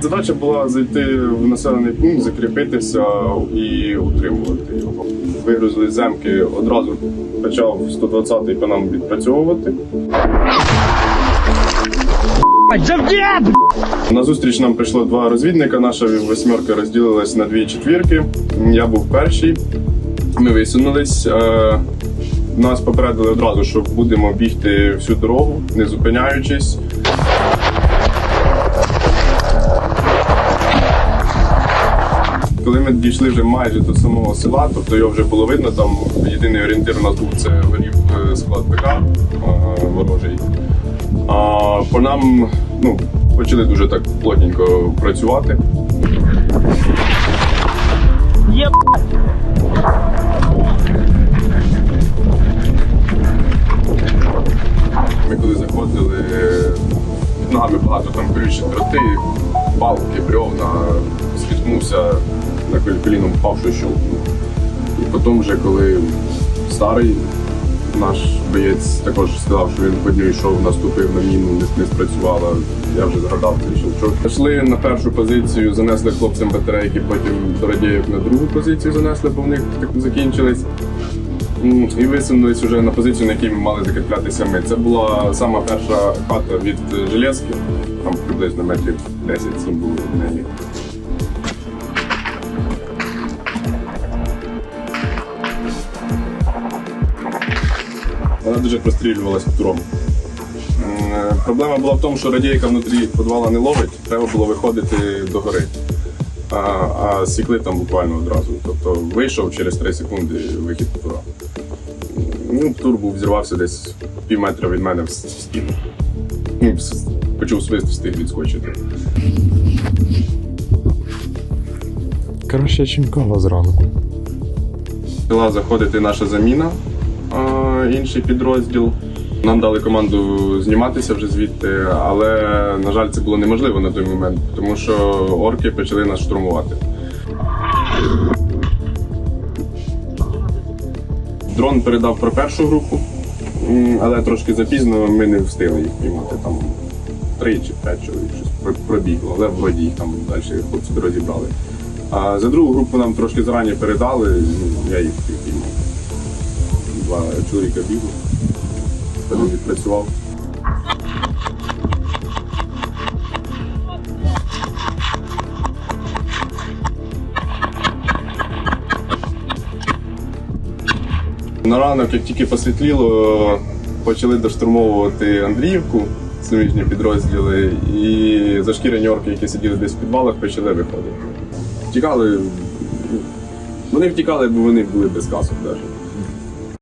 Задача була зайти в населений пункт, закріпитися і утримувати його. Вигрузили земки, одразу почав 120-й по нам відпрацьовувати. На зустріч нам прийшло два розвідника. Наша восьмерка розділилась на дві четвірки. Я був перший. Ми висунулись. Е, Нас попередили одразу, що будемо бігти всю дорогу, не зупиняючись. Коли ми дійшли вже майже до самого села, тобто його вже було видно, там єдиний орієнтир у нас був це горів е, склад ПК е, ворожий. А по нам ну, почали дуже так плотненько працювати. Ми коли заходили, під ногами багато там колючі дроти, палки, бревна, спіткнувся на колі- коліном впав, що. І потім вже коли старий наш боєць також сказав, що він по дню йшов, наступив на міну, не, спрацювала. Я вже згадав цей щелчок. Пішли на першу позицію, занесли хлопцям батарейки, потім до радіїв на другу позицію занесли, бо в них так закінчились. І висунулись вже на позицію, на якій ми мали закріплятися ми. Це була сама перша хата від железки, там приблизно метрів 10-7 було від неї. Вона дуже прострілювалася туром. М, е, Проблема була в тому, що радійка внутрі підвала не ловить, треба було виходити до гори. А, а сікли там буквально одразу. Тобто вийшов через 3 секунди вихід тура. Ну, тур був зірвався десь пів метра від мене в стіну. Ну, почув свист, встиг відскочити. Краще чімкова зранку. Почала заходити наша заміна, інший підрозділ. Нам дали команду зніматися вже звідти, але, на жаль, це було неможливо на той момент, тому що орки почали нас штурмувати. Дрон передав про першу групу, але трошки запізно ми не встигли їх піймати. Там три чи п'ять чоловік щось пробігло, але вроді їх там далі хлопці розібрали. А за другу групу нам трошки зарані передали, ну, я їх піймав. Два чоловіка бігли, потім відпрацював. На ранок, як тільки посвітліло, почали доштурмовувати Андріївку, суміжні підрозділи, і зашкірені орки, які сиділи десь в підвалах, почали виходити. Втікали. ну, Вони втікали, бо вони були без касок навіть.